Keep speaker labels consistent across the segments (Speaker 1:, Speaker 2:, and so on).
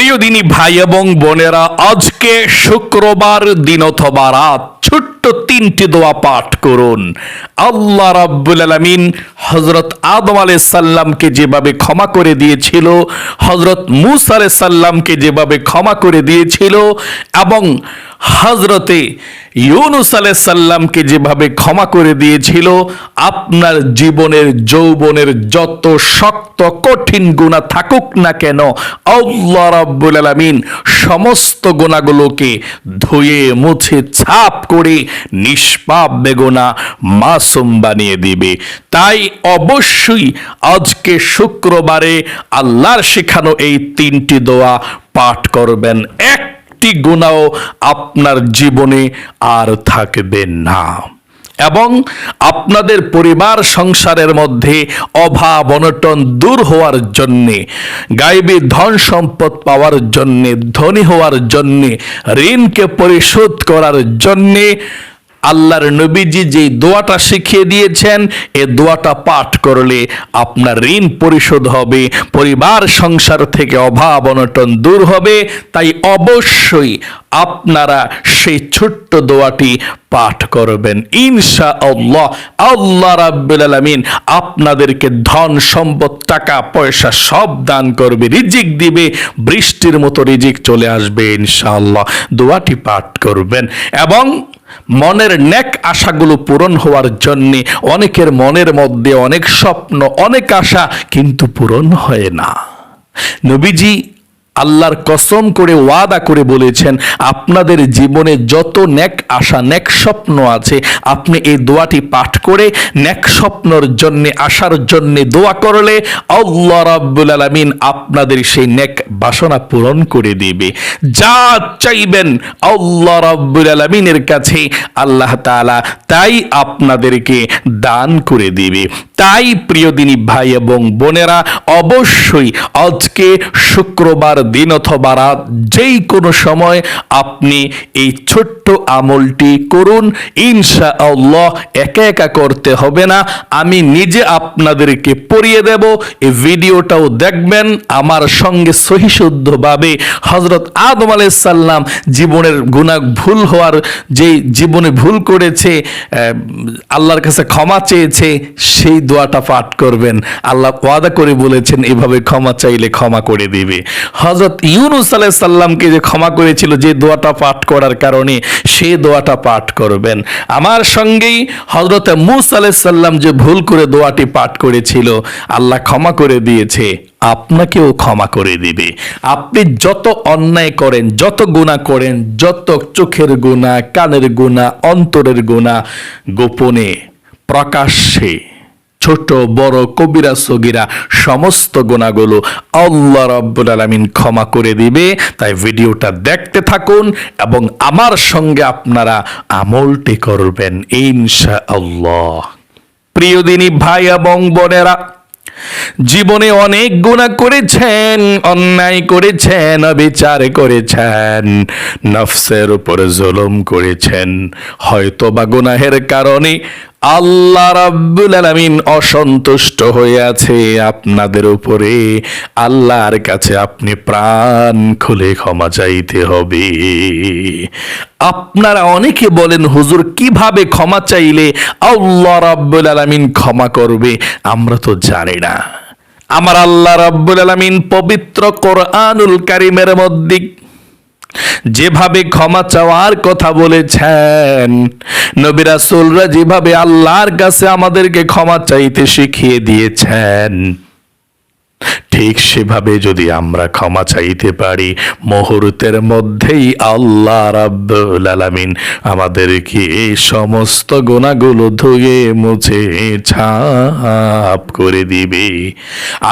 Speaker 1: প্রিয় দিনী ভাই এবং বোনেরা, আজকে শুক্রবার দিন অথবা রাত, ছোট্ট তিনটি দোয়া পাঠ করুন। আল্লাহ রাব্বুল আলামিন হজরত আদম আলাইহিস সাল্লামকে যেভাবে ক্ষমা করে দিয়েছিল হজরত মুসা আলাইহিস সাল্লামকে যেভাবে ক্ষমা করে দিয়েছিল এবং হজরতে ইউনুস সাল্লামকে যেভাবে ক্ষমা করে দিয়েছিল, আপনার জীবনের যৌবনের যত শক্ত কঠিন গুণা থাকুক না কেন, আল্লাহ রাব্বুল আলামিন সমস্ত গুণাগুলোকে ধুয়ে, মুছে, ছাপ করে নিষ্পাপ বেগুনা মাসুম বানিয়ে দিবে। তাই অবশ্যই আজকে শুক্রবারে আল্লাহর শেখানো এই তিনটি দোয়া পাঠ করবেন। এক একটি গুণাও আপনার জীবনে আর থাকবে না। এবং আপনাদের পরিবার সংসারের মধ্যে অভাব অনটন দূর হওয়ার জন্যে, গাইবী ধন সম্পদ পাওয়ার জন্যে, ধনী হওয়ার জন্যে, ঋণকে পরিশোধ করার জন্যে আল্লাহর নবীজি যে দোয়াটা শিখিয়ে দিয়েছেন, এ দোয়াটা পাঠ করলে আপনার ঋণ পরিশোধ হবে, পরিবার, সংসার থেকে অভাব অনটন দূর হবে। তাই অবশ্যই আপনারা সেই ছোট্ট দোয়াটি পাঠ করবেন। ইনশা আল্লাহ আল্লাহ রাব্বুল আলামিন আপনাদেরকে ধন, সম্পদ, টাকা, পয়সা সব দান করবে, রিজিক দিবে, বৃষ্টির মতো রিজিক চলে আসবে ইনশাআল্লাহ। দোয়াটি পাঠ করবেন এবং মনের নেক আশাগুলো পূরণ হওয়ার জন্য অনেকের মনের মধ্যে অনেক স্বপ্ন, অনেক আশা কিন্তু পূরণ হয় না। নবীজি আল্লাহর কসম করে ওয়াদা করে বলেছেন, আপনাদের জীবনে যত নেক আশা, নেক স্বপ্ন আছে আপনি এই দোয়াটি পাঠ করে নেক স্বপ্নর জন্য আসার জন্য দোয়া করলে আল্লাহ রাব্বুল আলামিন আপনাদের সেই নেক বাসনা পূরণ করে দিবে। যা চাইবেন আল্লাহ রাব্বুল আলামিনের কাছে, আল্লাহ তাআলা তাই আপনাদেরকে দান করে দিবে। তাই প্রিয় দিনী ভাই এবং বোনেরা, অবশ্যই আজকে শুক্রবার দিন অথবা রাত যেই কোনো সময় আপনি এই ছোট্ট আমলটি করুন। ইনশা আল্লাহ একা একা করতে হবে না। আমি নিজে আপনাদেরকে পড়িয়ে দেব। এই ভিডিওটাও দেখবেন আমার সঙ্গে সহিশুদ্ধভাবে হজরত আদম আলাইহিস সাল্লাম জীবনের গুণা ভুল হওয়ার যে জীবনে ভুল করেছে আল্লাহর কাছে ক্ষমা চেয়েছে, সেই দোয়াটা পাঠ করবেন। আল্লাহ ওয়াদা করে বলেছেন, এভাবে ক্ষমা চাইলে ক্ষমা করে দিবে। হজরত ইউনুস আলাইহিস সাল্লামকে যে ক্ষমা করেছিল, যে দোয়াটা পাঠ করার কারণে সেই দোয়াটা পাঠ করবেন। আমার সঙ্গেই হজরত মুস আলাইহিস যে ভুল করে দোয়াটি পাঠ করেছিল, আল্লাহ ক্ষমা করে দিয়েছে, আপনাকেও ক্ষমা করে দিবে। আপনি যত অন্যায় করেন, যত গুণা করেন, যত চোখের গুণা কানের গুণা অন্তরের গুণা গোপনে প্রকাশ্যে ছোট, বড়, কবিরা, সগিরা, সমস্ত গুণাগুলো আল্লাহ রাব্বুল আলামিন ক্ষমা করে দিবে। তাই ভিডিওটা দেখতে থাকুন এবং আমার সঙ্গে আপনারা আমলটি করবেন ইনশা আল্লাহ প্রিয় দিনী ভাই এবং বোনেরা, জীবনে অনেক গুণা করেছেন, অন্যায় করেছেন বিচার করেছেন, নফসের উপর জুলুম করেছেন। হয়তো বা গুনাহের কারণে আল্লাহ রাব্বুল আলামিন অসন্তুষ্ট হয়ে আছে আপনাদের উপরে। আল্লাহর কাছে আপনি প্রাণ খুলে ক্ষমা চাইতে হবে। আপনারা অনেকে বলেন, হুজুর, কীভাবে ক্ষমা চাইলে আল্লাহ রাব্বুল আলামিন ক্ষমা করবে? আমরা তো জানি না। আমার আল্লাহ রাব্বুল আলামিন পবিত্র কোরআনুল কারিমের মধ্যে যেভাবে ক্ষমা চাওয়ার কথা বলেছেন নবীরা সোলরা যেভাবে আল্লাহর কাছে আমাদেরকে ক্ষমা চাইতে শিখিয়ে দিয়েছেন ঠিক সেভাবে যদি আমরা ক্ষমা চাইতে পারি, মুহূর্তের মধ্যেই আল্লাহ রাব্বুল আলামিন আমাদেরকে এই সমস্ত গুণাগুলো ধুয়ে, মুছে, ছাপ করে দিবে।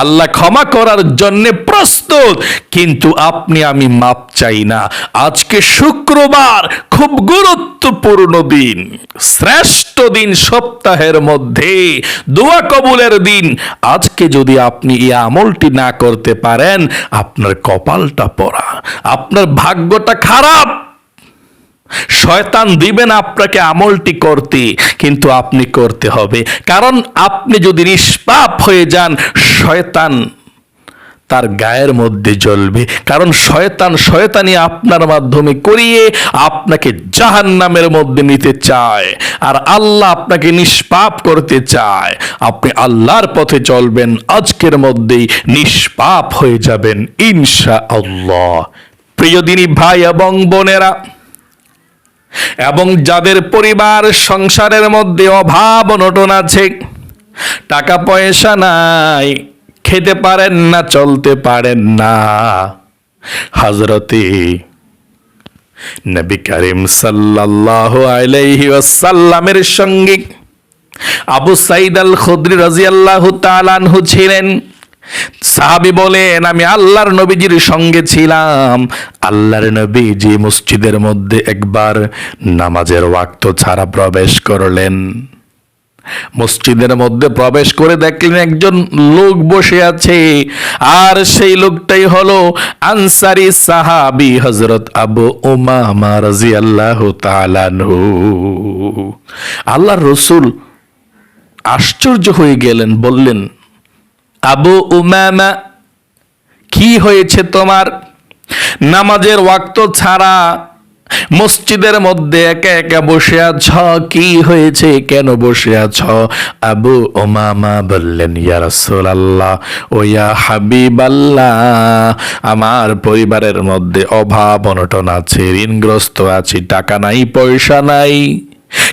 Speaker 1: আল্লাহ ক্ষমা করার জন্য প্রস্তুত, কিন্তু আপনি আমি মাপ চাই না। আজকে শুক্রবার, খুব গুরুত্বপূর্ণ দিন, শ্রেষ্ঠ দিন সপ্তাহের মধ্যে, দোয়া কবুলের দিন। আজকে যদি আপনি এই আমলটি না করতে পারেন, আপনার কপালটা পড়া, আপনার ভাগ্যটা খারাপ। শয়তান দিবেন আপনাকে আমলটি করতে, কিন্তু আপনি করতে হবে। কারণ আপনি যদি নিষ্পাপ হয়ে যান, শয়তান তার গায়ের মধ্যে জ্বলবে। কারণ শয়তান শয়তানি আপনার মাধ্যমে করিয়ে আপনাকে জাহান্নামের মধ্যে নিতে চায়। আর আল্লাহ আপনাকে নিষ্পাপ করতে চায়। আপনি আল্লাহর পথে চলবেন, আজকের মধ্যেই নিষ্পাপ হয়ে যাবেন ইনশা আল্লাহ প্রিয় দিনী ভাই এবং বোনেরা, এবং যাদের পরিবার সংসারের মধ্যে অভাব অনটন আছে, টাকা পয়সা নাই খেতে পারেন না, চলতে পারেন না। হজরতে নবী করিম সাল্লাল্লাহু আলাইহি ওয়াসাল্লামের সঙ্গে আবু সাইদ আল খুদরি রাদিয়াল্লাহু তাআলা আনহু ছিলেন। সাহাবি বলেন, আমি আল্লাহর নবীজির সঙ্গে ছিলাম। আল্লাহর নবীজি মসজিদের মধ্যে একবার নামাজের ওয়াক্ত ছাড়া প্রবেশ করলেন। মসজিদের মধ্যে প্রবেশ করে দেখলেন একজন লোক বসে আছে। আর সেই লোকটাই হলো আনসারি সাহাবি হজরত আবু উমামা রাজিয়াল্লাহু তাআলাহু আল্লাহর রসুল আশ্চর্য হয়ে গেলেন, বললেন, আবু উমামা, কি হয়েছে তোমার? নামাজের ওয়াক্ত ছাড়া মসজিদের মধ্যে একা একা বসে আছ। কি হয়েছে? কেন বসে আছ? আবু ওমামা বললেন, ইয়া রাসূলুল্লাহ, ও ইয়া হাবিবাল্লাহ, আমার পরিবারের মধ্যে অভাব অনটন আছে, ঋণগ্রস্ত আছি, টাকা নাই, পয়সা নাই,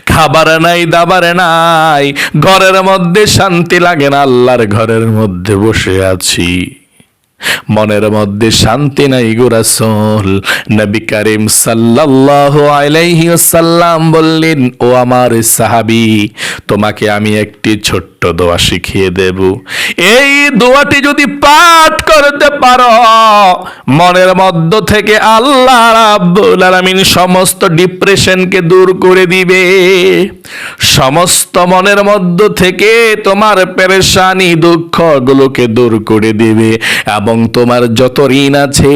Speaker 1: খাবার নাই, দাবার নাই, ঘরের মধ্যে শান্তি লাগে না, আল্লাহর ঘরের মধ্যে বসে আছি। মনের মধ্যে শান্তি নাই গো রাসূল। নবী করিম সাল্লাল্লাহু আলাইহি ওয়াসাল্লাম বললেন, ও আমার সাহাবী, তোমাকে আমি একটি ছোট্ট দোয়া শিখিয়ে দেব। এই দোয়াটি যদি পাঠ করতে পারো, মনের মধ্য থেকে আল্লাহ রাব্বুল আলামিন সমস্ত ডিপ্রেশনকে দূর করে দিবে। সমস্ত মনের মধ্য থেকে তোমার পেরেশানি, দুঃখগুলোকে দূর করে দিবে এবং তোমার যত ঋণ আছে,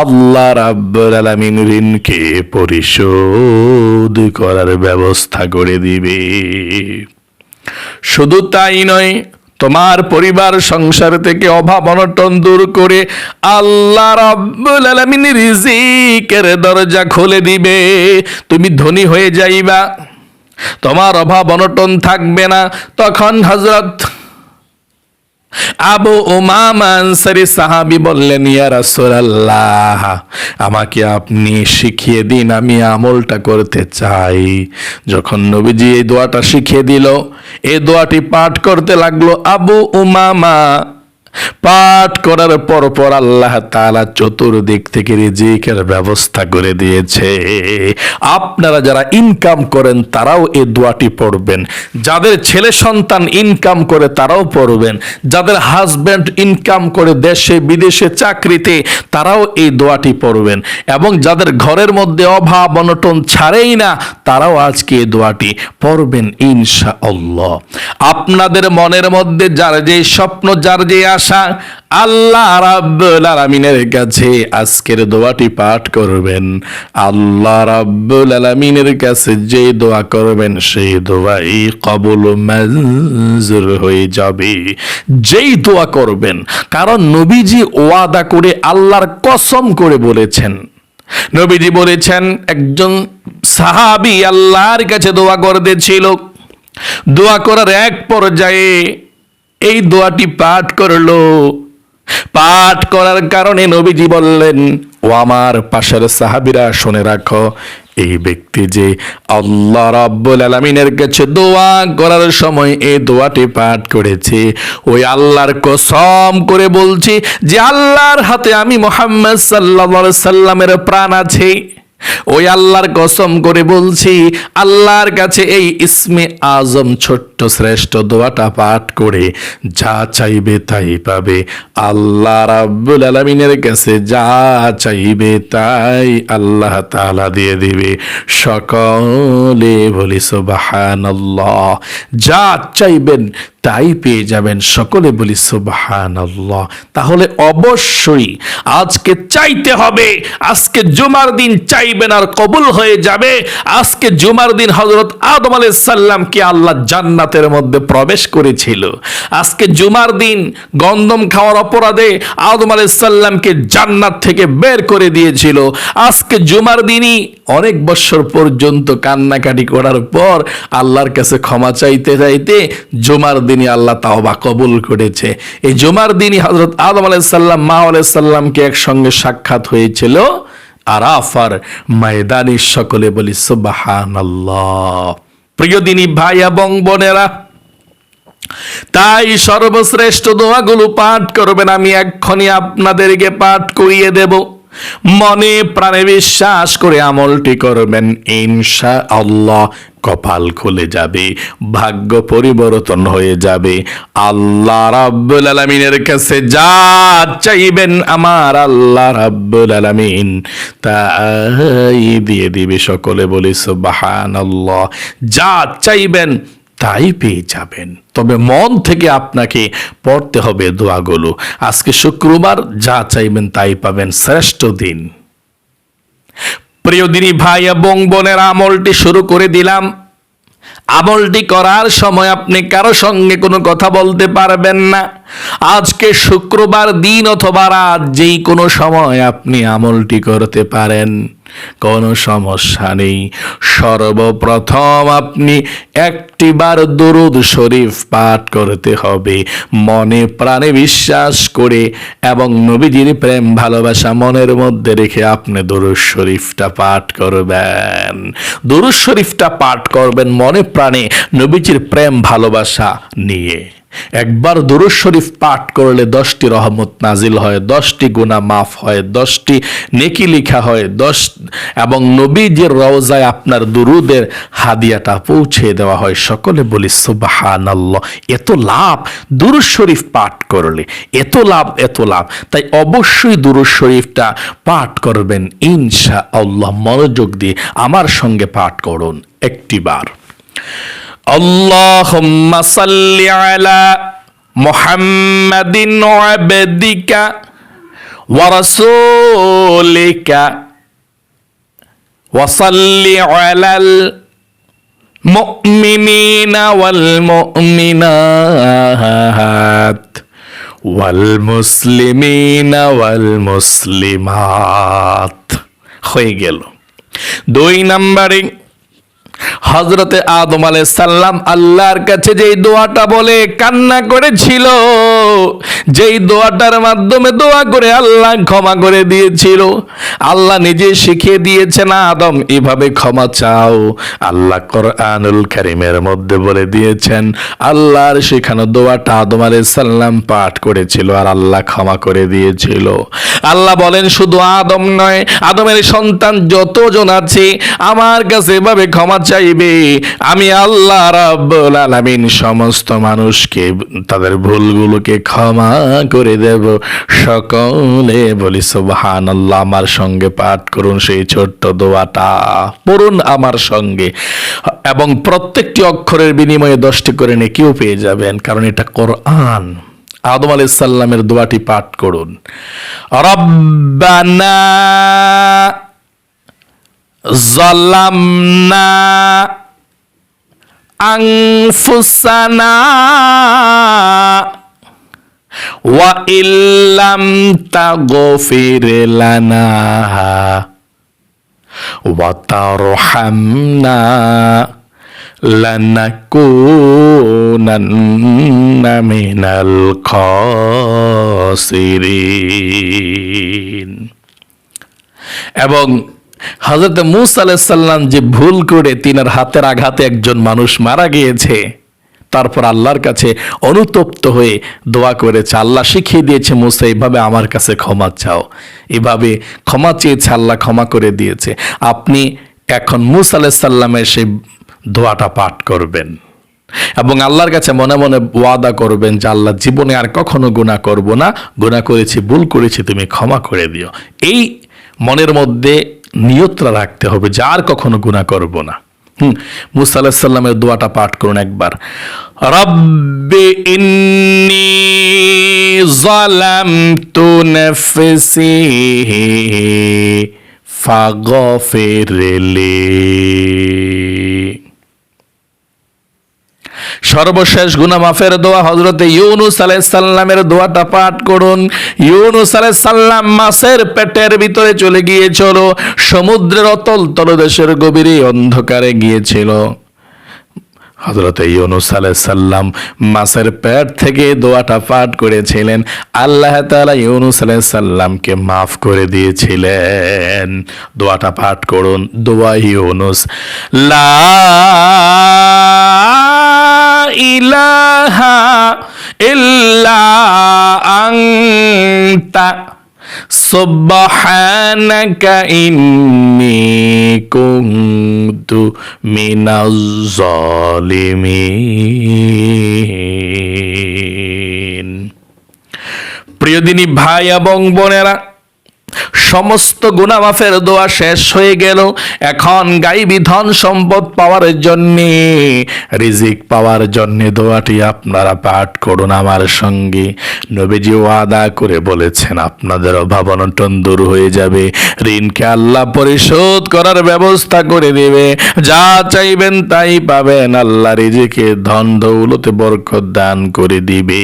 Speaker 1: আল্লাহ রাব্বুল আলামিন ঋণকে পরিশোধ করার ব্যবস্থা করে দিবে। শুধু তাই নয়, তোমার পরিবার সংসার থেকে অভাব অনটন দূর করে আল্লাহ রাব্বুল আলামিন রিজিকের দরজা খুলে দিবে। তুমি ধনী হয়ে যাইবা, তোমার অভাব অনটন থাকবে না। তখন হজরত আবু উমামা আনসারি সাহাবি বললেন, ইয়া রাসূলুল্লাহ, আমাকে আপনি শিখিয়ে দিন, আমি আমলটা করতে চাই। যখন নবীজি এই দোয়াটা শিখিয়ে দিল, এই দোয়াটি পাঠ করতে লাগল আবু উমামা। পাঠ করার পর পর আল্লাহ তাআলা চতুর্দিক থেকে রিজিকের ব্যবস্থা করে দিয়েছে। আপনারা যারা ইনকাম করেন, তারাও এ দোয়াটি পড়বেন। যাদের ছেলে সন্তান ইনকাম করে, তারাও পড়বেন। যাদের হাজব্যান্ড ইনকাম করে দেশে, বিদেশে চাকরিতে, তারাও এই দোয়াটি পড়বেন। এবং যাদের ঘরের মধ্যে অভাব, অনটন ছাড়েই না, তারাও আজকে এই দোয়াটি পড়বেন ইনশা আল্লাহ আপনাদের মনের মধ্যে যার যে স্বপ্ন, যার যে আশা আল্লাহ রাব্বুল আলামিনের কাছে আজকের দোয়াটি পাঠ করবেন। আল্লাহ রাব্বুল আলামিনের কাছে যে দোয়া করবেন, সেই দোয়াই কবুল মঞ্জুর হয়ে যাবে। যেই দোয়া করবেন, কারণ নবীজি ওয়াদা করে আল্লাহর কসম করে বলেছেন। নবীজি বলেছেন, একজন সাহাবি আল্লাহর কাছে দোয়া করতেছিল। দোয়া করার এক পর্যায়ে এই দোয়াটি পাঠ করল। পাঠ করার কারণে নবীজি বললেন, ও আমার পাশের সাহাবিরা, শুনে রাখো, এই ব্যক্তি যে আল্লাহ রাব্বুল আলামিনের কাছে দোয়া করার সময় এই দোয়াটি পাঠ করেছে, ওই আল্লাহর কসম করে বলছি যে আল্লাহর হাতে আমি মোহাম্মদ আলাইহি সাল্লামের প্রাণ আছে। ওই আল্লাহর কসম করে বলছি, আল্লাহর কাছে এই ইসমে আজম ছোট্ট শ্রেষ্ঠ দোয়াটা পাঠ করে, যা চাইবে তাই পাবে। আল্লাহ রাব্বুল আলামিনের কাছে যা চাইবে তাই আল্লাহ তাআলা দিয়ে দিবে। সকলে বলি, সুবহানাল্লাহ। যা চাইবেন তাই পেয়ে যাবেন। সকলে বলি সুবহান তাহলে অবশ্যই আজকে চাইতে হবে, আজকে জুমার দিন চাইবেন আর কবুল হয়ে যাবে। আজকে জুমার দিন হজরত আদম আলাইহিস সাল্লামকে আল্লাহ জান্নাতের মধ্যে প্রবেশ করেছিল। আজকে জুমার দিন গন্ধম খাওয়ার অপরাধে আদম আলাইহিস সাল্লামকে জান্নাত থেকে বের করে দিয়েছিল। আজকে জুমার দিনই অনেক বছর পর্যন্ত কান্নাকাটি করার পর আল্লাহর কাছে ক্ষমা চাইতে চাইতে জুমার দিনই আল্লাহ তাওবা কবুল করেছে। এই জুমার দিনই হজরত আদম আলাইসাল্লাম মা আলাইসাল্লামকে একসঙ্গে সাক্ষাৎ হয়েছিল আরাফার ময়দানি সকলে বলি সুবাহান প্রিয় দিনী ভাই এবং বোনেরা, তাই সর্বশ্রেষ্ঠ দোয়াগুলো পাঠ করবেন, আমি এক্ষণি আপনাদেরকে পাঠ করিয়ে দেব। মনে প্রাণে বিশ্বাস করে আমলটি করবেন ইনশা আল্লাহ কপাল খুলে যাবে, ভাগ্য পরিবর্তন হয়ে যাবে। আল্লাহ রাব্বুল আলামিনের কাছে যা চাইবেন আমার আল্লাহ রাব্বুল আলামিন, তাই দিয়ে দিবে সকলে বলি, সুবহানাল্লাহ। যা চাইবেন তাই পেয়ে যাবেন। তবে মন থেকে আপনাকে পড়তে হবে দোয়াগুলো। আজকে শুক্রবার যা চাইবেন তাই পাবেন শ্রেষ্ঠ দিন। প্রিয় দিনী ভাই এবং বোনের, আমলটি শুরু করে দিলাম। আমলটি করার সময় আপনি কারও সঙ্গে কোনো কথা বলতে পারবেন না। আজকে শুক্রবার দিন অথবা রাত যেই কোনো সময় আপনি আমলটি করতে পারেন। কোনো সমস্যা নেই। সর্বপ্রথম আপনি একটিবার দরুদ শরীফ পাঠ করতে হবে। মনে প্রাণে বিশ্বাস করে এবং নবীজির প্রেম ভালোবাসা মনের মধ্যে রেখে আপনি দরুদ শরীফটা পাঠ করবেন। দরুদ শরীফটা পাঠ করবেন মনে প্রাণে নবীজির প্রেম ভালোবাসা নিয়ে। একবার দুরুদ শরীফ পাঠ করলে দশটি রহমত নাজিল হয়, দশটি গুণা মাফ হয়, দশটি নেকি লিখা হয়, দশ এবং নবীজির রওজায় আপনার দুরুদের হাদিয়াটা পৌঁছে দেওয়া হয়। সকলে বলি সুবাহান এত লাভ, দুরুদ শরীফ পাঠ করলে, এত লাভ এত লাভ। তাই অবশ্যই দুরুদ শরীফটা পাঠ করবেন ইনশা আল্লাহ মনোযোগ দিয়ে আমার সঙ্গে পাঠ করুন একটিবার اللهم صل على محمد عبدك ورسولك وصل على المؤمنين والمؤمنات والمسلمين والمسلمات হয়ে গেল দুই নম্বরে হজরতে আদম আলাই সাল্লাম আল্লাহর কাছে যেই দোয়াটা বলে, কান্না করেছিল, যেই দোয়াটার মাধ্যমে দোয়া করে আল্লাহ ক্ষমা করে দিয়েছিল। আল্লাহ নিজে শিখিয়ে দিয়েছেন, আদম, এভাবে ক্ষমা চাও। আল্লাহ কোরআনুল কারিমের মধ্যে বলে দিয়েছেন, আল্লাহর শেখানো দোয়াটা আদম আলাই সাল্লাম পাঠ করেছিল আর আল্লাহ ক্ষমা করে দিয়েছিল। আল্লাহ বলেন, শুধু আদম নয়, আদমের সন্তান যতজন আছে, আমার কাছে এভাবে ক্ষমা চাইবে আমি আল্লাহ রাব্বুল আলামিন সমস্ত মানুষকে, তাদের ভুলগুলোকে ক্ষমা করে দেব। সকলে বলি, সুবহানাল্লাহ, আমার সঙ্গে পাঠ করুন সেই ছোট্ট দোয়াটা। পড়ুন আমার সঙ্গে। এবং প্রত্যেকটি অক্ষরের বিনিময়ে দশটি করে নেকিও পেয়ে যাবেন, কারণ এটা কোরআন। আদম আলাইহিস সাল্লামের দোয়াটি পাঠ করুন। রব্বানা ظلمنا أنفسنا وإن لم تغفر لنا وترحمنا لنكونن من الخاسرين এবং হজরত মুসা যে ভুল করে তিনার হাতের আঘাতে একজন মানুষ মারা গিয়েছে, তারপর আল্লাহর কাছে অনুতপ্ত হয়ে দোয়া করেছে, আল্লাহ শিখিয়ে দিয়েছে, মুসা এইভাবে আমার কাছে ক্ষমা চাও। এভাবে ক্ষমা চেয়েছে, আল্লাহ ক্ষমা করে দিয়েছে। আপনি এখন মুসা আলাইসাল্লামের সেই দোয়াটা পাঠ করবেন এবং আল্লাহর কাছে মনে মনে ওয়াদা করবেন যে, আল্লাহ, জীবনে আর কখনো গুণা করব না। গুণা করেছি, ভুল করেছি, তুমি ক্ষমা করে দিও। এই মনের মধ্যে নিয়তরা রাখতে হবে যার কখনো গুণা করব না। হুম, মুসা আলাহিসাল্লামের দোয়াটা পাঠ করুন একবার। রব্বে ইন্নি জালামতু নাফসি ফাগফিরলি সর্বশেষ গুনা মাফের দোয়া হজরতে ইউনুস আলাইসাল্লামের দোয়াটা পাঠ করুন। ইউনুস আলাইসাল্লাম মাসের পেটের ভিতরে চলে গিয়েছিল, সমুদ্রের অতল তলদেশের গভীরে অন্ধকারে গিয়েছিল। হজরতে ইউনুস আলাইসাল্লাম মাসের পেট থেকে দোয়াটা পাঠ করেছিলেন। আল্লাহ তাআলা ইউনুস আলাইসাল্লামকে মাফ করে দিয়েছিলেন। দোয়াটা পাঠ করুন। দোয়া ইউনুস। লা ইলাহা ইল্লা আনতা সুবহানাকা ইন্নী কুনতু মিনাজ জালিমিন। প্রিয় দিনী ভাই এবং বোনেরা সমস্ত গুনামাফের দোয়া শেষ হয়ে গেল। এখন গাইবি ধন সম্পদ পাওয়ার জন্যে, রিজিক পাওয়ার জন্যে দোয়াটি আপনারা পাঠ করুন আমার সঙ্গে। নবীজি ওয়াদা করে বলেছেন, আপনাদের অভাব দূর হয়ে যাবে। ঋণকে আল্লাহ পরিশোধ করার ব্যবস্থা করে দেবে। যা চাইবেন তাই পাবেন, আল্লাহ রিজিকে ধন দৌলতে বরকত দান করে দিবে।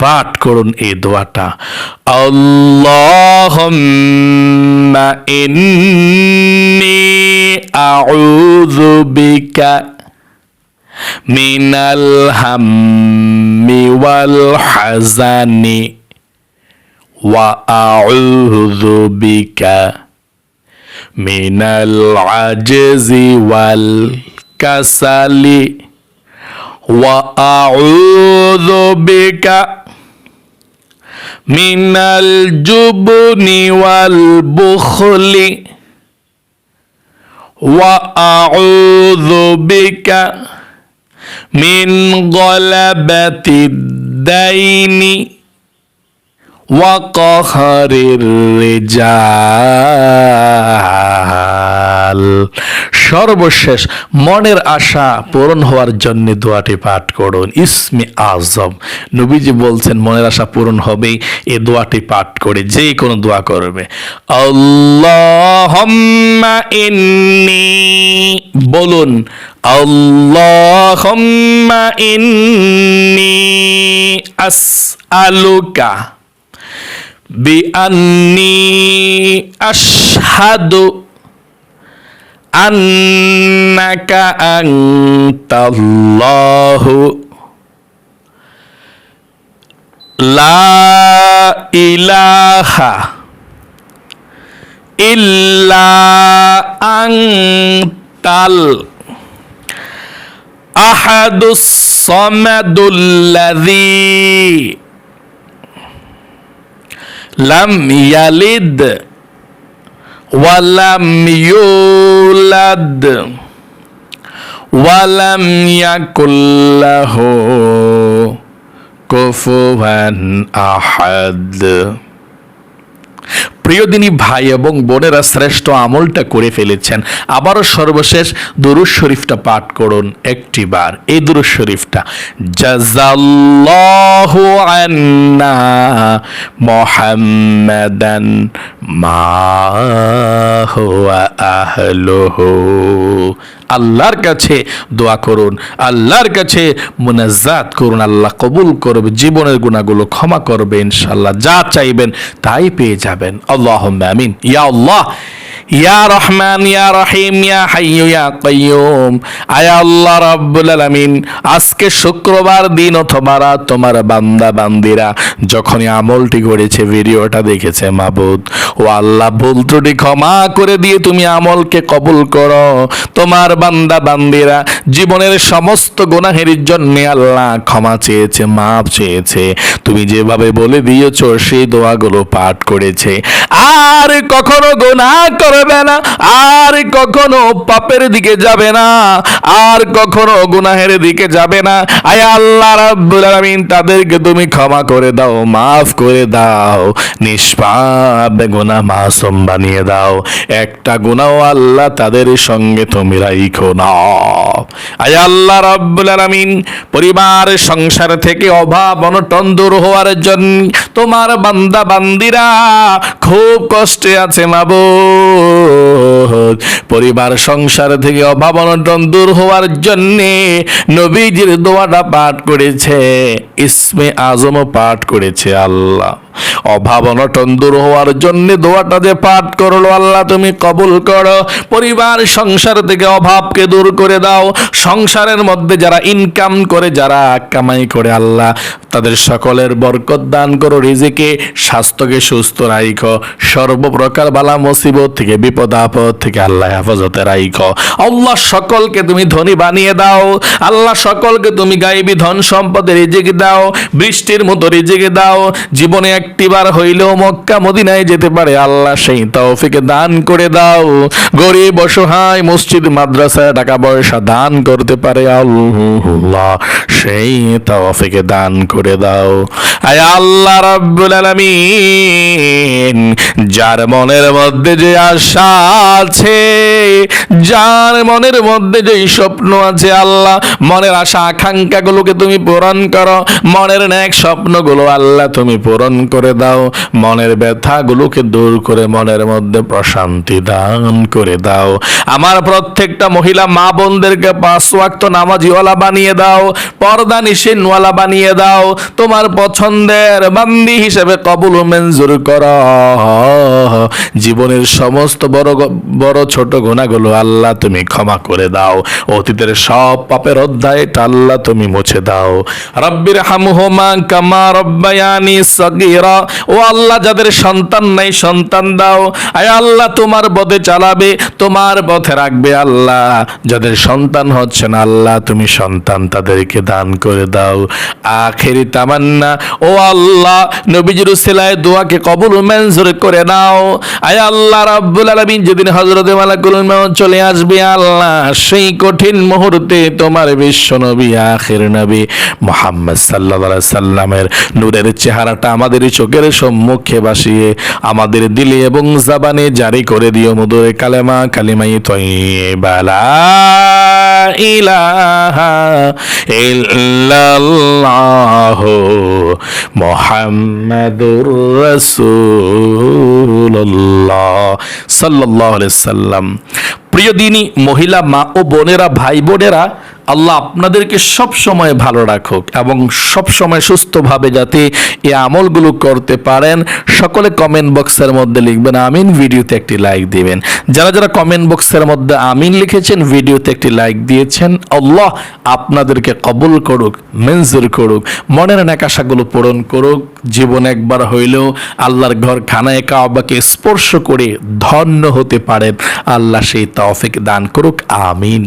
Speaker 1: পাঠ করুন এই দোয়াটা। আল্লাহুম্মা ইন্নি আউযু বিকা মিনাল হাম্মি ওয়াল হাজানি ওয়া আউযু বিকা মিনাল আজজি ওয়াল কাসালি। وأعوذ بك من الجبن والبخل. وأعوذ بك من غلبة الدين وقهر الرجال. সর্বশেষ মনের আশা পূরণ হওয়ার জন্য দোয়াটি পাঠ করুন। ইসমি আজম। নবীজি বলছেন, মনের আশা পূরণ হবে এ দোয়াটি পাঠ করে যে কোনো দোয়া করবে। ইন্নি। বলুন, আল্লাহুম্মা ইন্নি আসআলুকা বিআন্নি আশহাদু আন্নাকা আনতাল্লাহু লা ইলাহা ইল্লা আনতাল আহাদুস সামাদুল্লাযী লাম ইয়ালিদ ولم يولد ولم يكن له كفوا أحد. প্রিয়দিনী ভাই এবং বোনেরা শ্রেষ্ঠ আমলটা করে ফেলেছেন। আবারও সর্বশেষ দুরুজ শরীফটা পাঠ করুন একটি বার এই দুরুজ শরীফটা জাজাল্লাহু আন্না মুহাম্মাদান মা আহলুহু। আল্লাহর কাছে দোয়া করুন, আল্লাহর কাছে মুনাজাত করুন, আল্লাহ কবুল করবে, জীবনের গুণাগুলো ক্ষমা করবে ইনশাল্লাহ যা চাইবেন তাই পেয়ে যাবেন। আমিন আজকে শুক্রবার দিন অথবা রাত তোমার বান্দা বান্দিরা, যখনই আমলটি করেছে, ভিডিওটা দেখেছে মাবুদ। ও আল্লাহ, ভুল ত্রুটি ক্ষমা করে দিয়ে তুমি আমলকে কবুল করো। তোমার বান্দা বান্দিরা, জীবনের সমস্ত গুনাহের জন্য আল্লাহ ক্ষমা চেয়েছে মাপ চেয়েছে। তুমি যেভাবে বলে দিয়েছ, সেই দোয়াগুলো পাঠ করেছে। আর কখনো করে করবে না, আর কখনো পাপের দিকে যাবে না, আর কখনো গুনাহের দিকে যাবে না। আয় আল্লাহ রাব্বুল আলামিন, তাদেরকে তুমি ক্ষমা করে দাও, মাফ করে দাও, নিষ্পাপ গুনাহ মাসুম বানিয়ে দাও। একটা গুনাহও আল্লাহ তাদের সঙ্গে তুমি রাইখো না। আয় আল্লাহ রাব্বুল আলামিন, পরিবার, সংসার থেকে অভাব, অনটন দূর হওয়ার জন্য তোমার বান্দা বান্দিরা খুব কষ্টে আছে মাবুদ। পরিবার, সংসার থেকে অভাব অনটন দূর হওয়ার জন্যে নবীজির দোয়াটা পাঠ করেছে। ইসমে আজমও পাঠ করেছে আল্লাহ। অভাব দূর হওয়ার জন্য দোয়াটা যে পাঠ করল আল্লাহ তুমি কবুল করো। পরিবার সংসার থেকে অভাবকে দূর করে দাও। সংসারের মধ্যে যারা ইনকাম করে, যারা কামাই করে আল্লাহ, তাদের সকলের বরকত দান করো, রিজিকে, স্বাস্থ্যকে সুস্থ সর্বপ্রকার বালা মুসিবত থেকে, বিপদ আপদ থেকে আল্লাহ হেফাজতে রাইখো। আল্লাহ সকলকে তুমি ধনী বানিয়ে দাও। আল্লাহ সকলকে তুমি গাইবি ধন সম্পদে রিজিক দাও। বৃষ্টির মতো রিজিক দাও। জীবনে একটিবার হইলেও মক্কা মদিনায় যেতে পারে। আল্লাহ সেই তৌফিকে দান করে দাও। গরিব অসহায় মসজিদ, মাদ্রাসায় টাকা পয়সা দান করতে পারে আল্লাহ। সেই তৌফিকে দান করে দাও। আয় আল্লাহ রাব্বুল আলামিন, যার মনের মধ্যে যে আশা আছে, যার মনের মধ্যে যে স্বপ্ন আছে আল্লাহ, মনের আশা আকাঙ্ক্ষাগুলোকে তুমি পূরণ করো, মনের ন্যাক স্বপ্নগুলো আল্লাহ তুমি পূরণ করে দাও, মনের ব্যথাগুলোকে দূর করে মনের মধ্যে প্রশান্তি দান করে দাও। আমার প্রত্যেকটা মহিলা মা বোনদেরকে পাঁচ ওয়াক্ত নামাজিওয়ালা বানিয়ে দাও, পর্দা নিশিনওয়ালা বানিয়ে দাও, তোমার পছন্দের বান্দি হিসেবে কবুল মঞ্জুর কর। জীবনের সমস্ত বড় বড় ছোট গুণাগুলো আল্লাহ তুমি ক্ষমা করে দাও। অতীতের সব পাপের অধ্যায়টা আল্লাহ তুমি মুছে দাও। রব্বির হামহুমা কামা রব্বায়ানি সগীরা। ও আল্লাহ যাদের সন্তান নাই, সন্তান দাও। আয় আল্লাহ, তোমার পথে চালাবে, তোমার পথে রাখবে আল্লাহ। যাদের সন্তান হচ্ছে না, আল্লাহ তুমি সন্তান তাদেরকে দান করে দাও। আখেরি তামান্না ও আল্লাহ, নবীজির সেলায় দোয়াকে কবুল মঞ্জুর করে নাও। আয় আল্লাহ রাব্বুল আলামিন, যেদিন হযরতে মালাকুল মউত চলে আসবে, আল্লাহ সেই কঠিন মুহূর্তে তোমার বিশ্ব নবী আখির নবী মুহাম্মদ আলাইহি সাল্লামের নূরের চেহারাটা আমাদের চোখের সম্মুখে বাসিয়ে আমাদের দিলে এবং জাবানে জারি করে দিও, মধুরে কালেমা, কালিমাই লা ইলাহা ইল্লাল্লাহ মুহাম্মাদুর রসুল্লাহ সাল্লাহ সাল্লাম। প্রিয় দিনী মহিলা মা ও বোনেরা ভাই বোনেরা আল্লাহ আপনাদেরকে সব সময় ভালো রাখুক এবং সব সময় সুস্থভাবে যাতে এই আমলগুলো করতে পারেন। সকলে কমেন্ট বক্সের মধ্যে লিখবেন, আমিন। ভিডিওতে একটি লাইক দিবেন। যারা যারা কমেন্ট বক্সের মধ্যে আমিন লিখেছেন, ভিডিওতে একটি লাইক দিয়েছেন, আল্লাহ আপনাদেরকে কবুল করুক, মঞ্জুর করুক, মনের নাকাশাগুলো পূরণ করুক। জীবন একবার হইলেও আল্লাহর ঘর খানায় কাবাকে স্পর্শ করে ধন্য হতে পারেন। আল্লাহ সেই তৌফিক দান করুক, আমিন।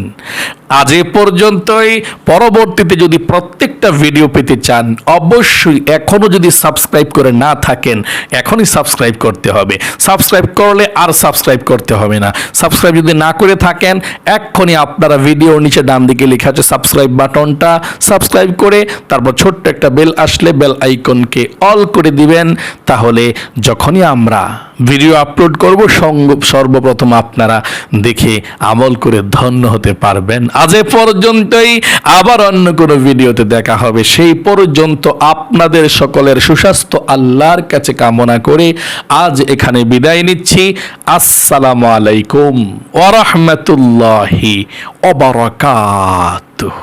Speaker 1: আজ এ পর্যন্তই। পরবর্তীতে যদি প্রত্যেকটা ভিডিও পেতে চান, অবশ্যই এখনও যদি সাবস্ক্রাইব করে না থাকেন, এখনই সাবস্ক্রাইব করতে হবে। সাবস্ক্রাইব করলে আর সাবস্ক্রাইব করতে হবে না। সাবস্ক্রাইব যদি না করে থাকেন, এক্ষুনি আপনারা ভিডিওর নিচে ডান দিকে লেখা আছে সাবস্ক্রাইব বাটনটা সাবস্ক্রাইব করে তারপর ছোট্ট একটা বেল আসলে বেল আইকনকে অল করে দিবেন। তাহলে যখনই আমরা ভিডিও আপলোড করব। সর্বপ্রথম আপনারা দেখে আমল করে ধন্য হতে পারবেন। আজ পর্যন্তই। আবার অন্য কোনো ভিডিওতে দেখা হবে। সেই পর্যন্ত আপনাদের সকলের সুস্বাস্থ্য, আল্লাহর কাছে কামনা করে আজ এখানে বিদায় নিচ্ছি। আসসালামু আলাইকুম। ওরহমতুল্লাহি ওবরাকাতুহ